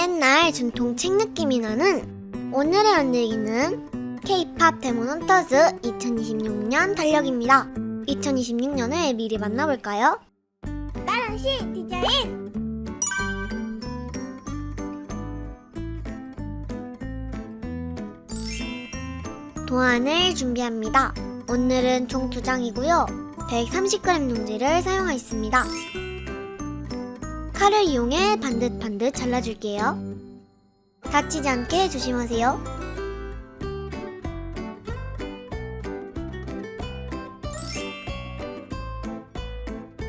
옛날 전통 책 느낌이 나는 오늘의 만들기는 K-팝 데몬 헌터즈 2026년 달력입니다. 2026년을 미리 만나볼까요? 따랑시 디자인 도안을 준비합니다. 오늘은 총 2장이고요. 130g 용지를 사용하였습니다. 칼을 이용해 반듯반듯 잘라줄게요. 다치지 않게 조심하세요.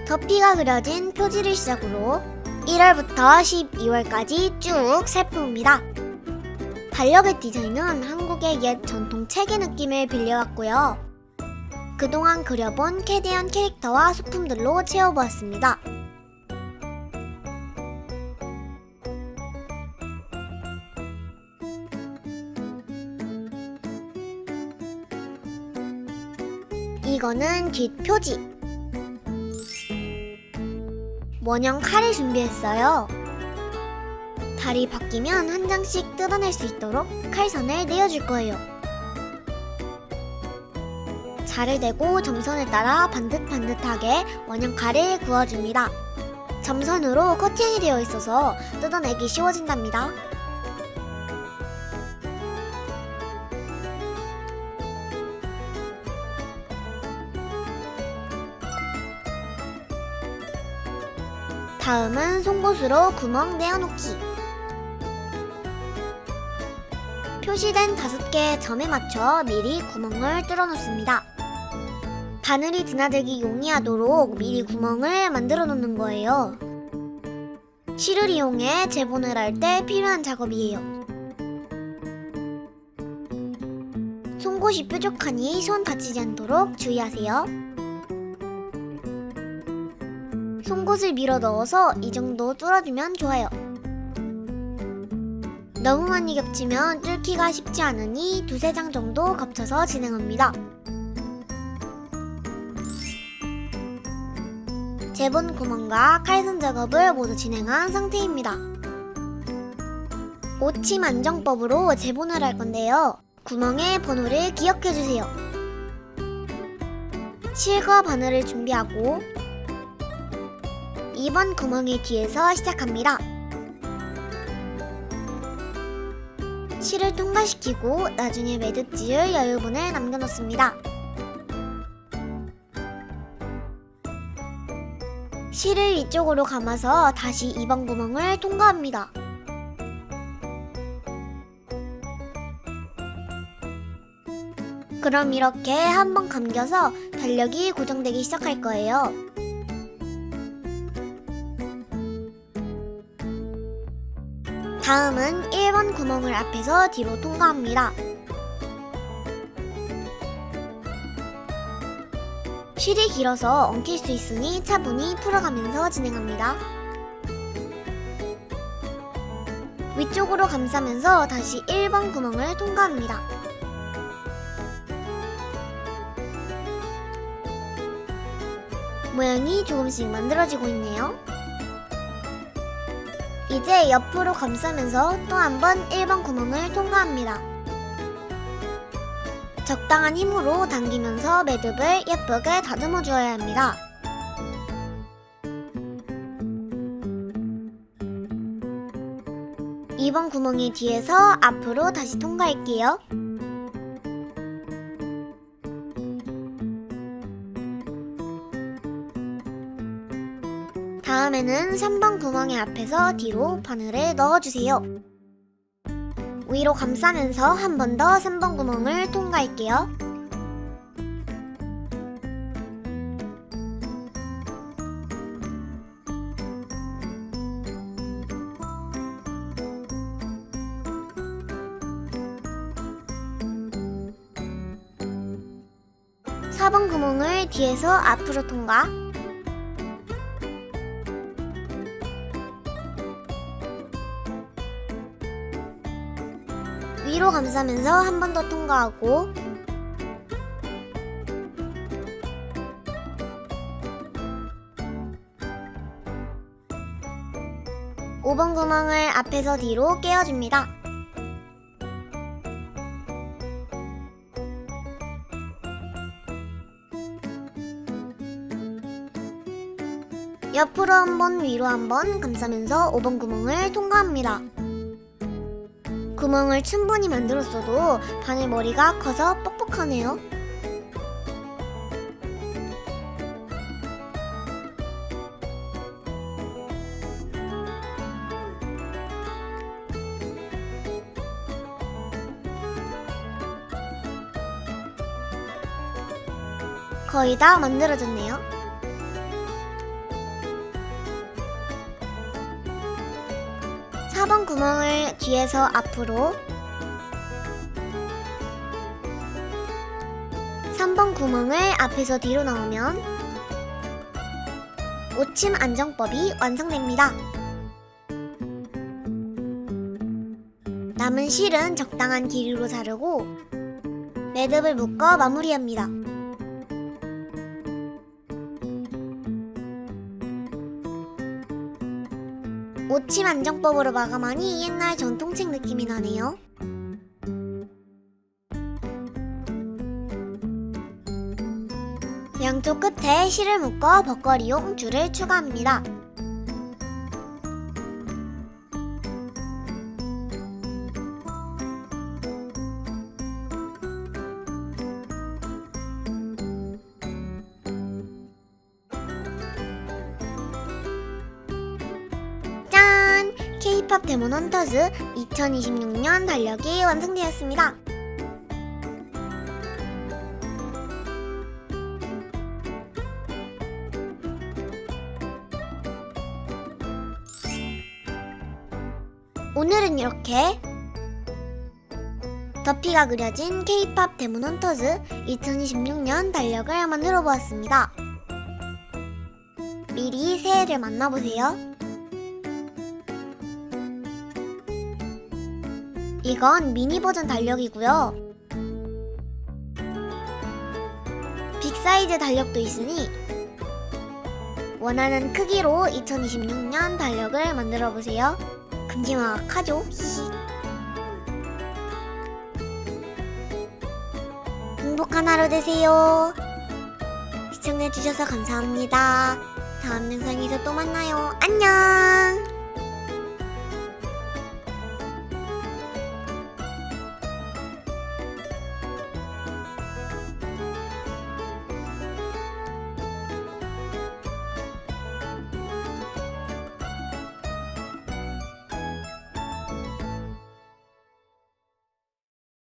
덮피가 그려진 표지를 시작으로 1월부터 12월까지 쭉 살펴봅니다. 달력의 디자인은 한국의 옛 전통 책의 느낌을 빌려왔고요. 그동안 그려본 캐디언 캐릭터와 소품들로 채워보았습니다. 이거는 뒷표지. 원형 칼을 준비했어요. 달이 바뀌면 한 장씩 뜯어낼 수 있도록 칼선을 내어줄 거예요. 자를 대고 점선을 따라 반듯반듯하게 원형 칼을 구워줍니다. 점선으로 커팅이 되어 있어서 뜯어내기 쉬워진답니다. 다음은 송곳으로 구멍 내어놓기. 표시된 다섯 개의 점에 맞춰 미리 구멍을 뚫어 놓습니다. 바늘이 드나들기 용이하도록 미리 구멍을 만들어 놓는 거예요. 실을 이용해 재본을 할 때 필요한 작업이에요. 송곳이 뾰족하니 손 다치지 않도록 주의하세요. 송곳을 밀어 넣어서 이 정도 뚫어주면 좋아요. 너무 많이 겹치면 뚫기가 쉽지 않으니 두세 장 정도 겹쳐서 진행합니다. 재본 구멍과 칼선 작업을 모두 진행한 상태입니다. 오침 안정법으로 재본을 할 건데요. 구멍의 번호를 기억해 주세요. 실과 바늘을 준비하고 2번 구멍의 뒤에서 시작합니다. 실을 통과시키고 나중에 매듭 지을 여유분을 남겨놓습니다. 실을 이쪽으로 감아서 다시 2번 구멍을 통과합니다. 그럼 이렇게 한번 감겨서 달력이 고정되기 시작할 거예요. 다음은 1번 구멍을 앞에서 뒤로 통과합니다. 실이 길어서 엉킬 수 있으니 차분히 풀어가면서 진행합니다. 위쪽으로 감싸면서 다시 1번 구멍을 통과합니다. 모양이 조금씩 만들어지고 있네요. 이제 옆으로 감싸면서 또 한 번 1번 구멍을 통과합니다. 적당한 힘으로 당기면서 매듭을 예쁘게 다듬어 주어야 합니다. 이번 구멍의 뒤에서 앞으로 다시 통과할게요. 다음에는 3번 구멍의 앞에서 뒤로 바늘을 넣어주세요. 위로 감싸면서 한 번 더 3번 구멍을 통과할게요. 사번 구멍을 뒤에서 앞으로 통과. 위로 감싸면서 한 번 더 통과하고 5 5번 구멍을 앞에서 뒤로 깨어줍니다. 옆으로 한 번, 위로 한 번 감싸면서 5번 구멍을 통과합니다. 구멍을 충분히 만들었어도 바늘 머리가 커서 뻑뻑하네요. 거의 다 만들어졌네요. 구멍을 뒤에서 앞으로 3번 구멍을 앞에서 뒤로 넣으면 오침 안정법이 완성됩니다. 남은 실은 적당한 길이로 자르고 매듭을 묶어 마무리합니다. 오침 안정법으로 마감하니 옛날 전통책 느낌이 나네요. 양쪽 끝에 실을 묶어 벅거리용 줄을 추가합니다. K-팝 데몬 헌터즈 2026년 달력이 완성되었습니다. 오늘은 이렇게 더피가 그려진 K-팝 데몬 헌터즈 2026년 달력을 만들어 보았습니다. 미리 새해를 만나보세요. 이건 미니 버전 달력이고요. 빅 사이즈 달력도 있으니 원하는 크기로 2026년 달력을 만들어 보세요. 금지막하죠? 행복한 하루 되세요. 시청해주셔서 감사합니다. 다음 영상에서 또 만나요. 안녕!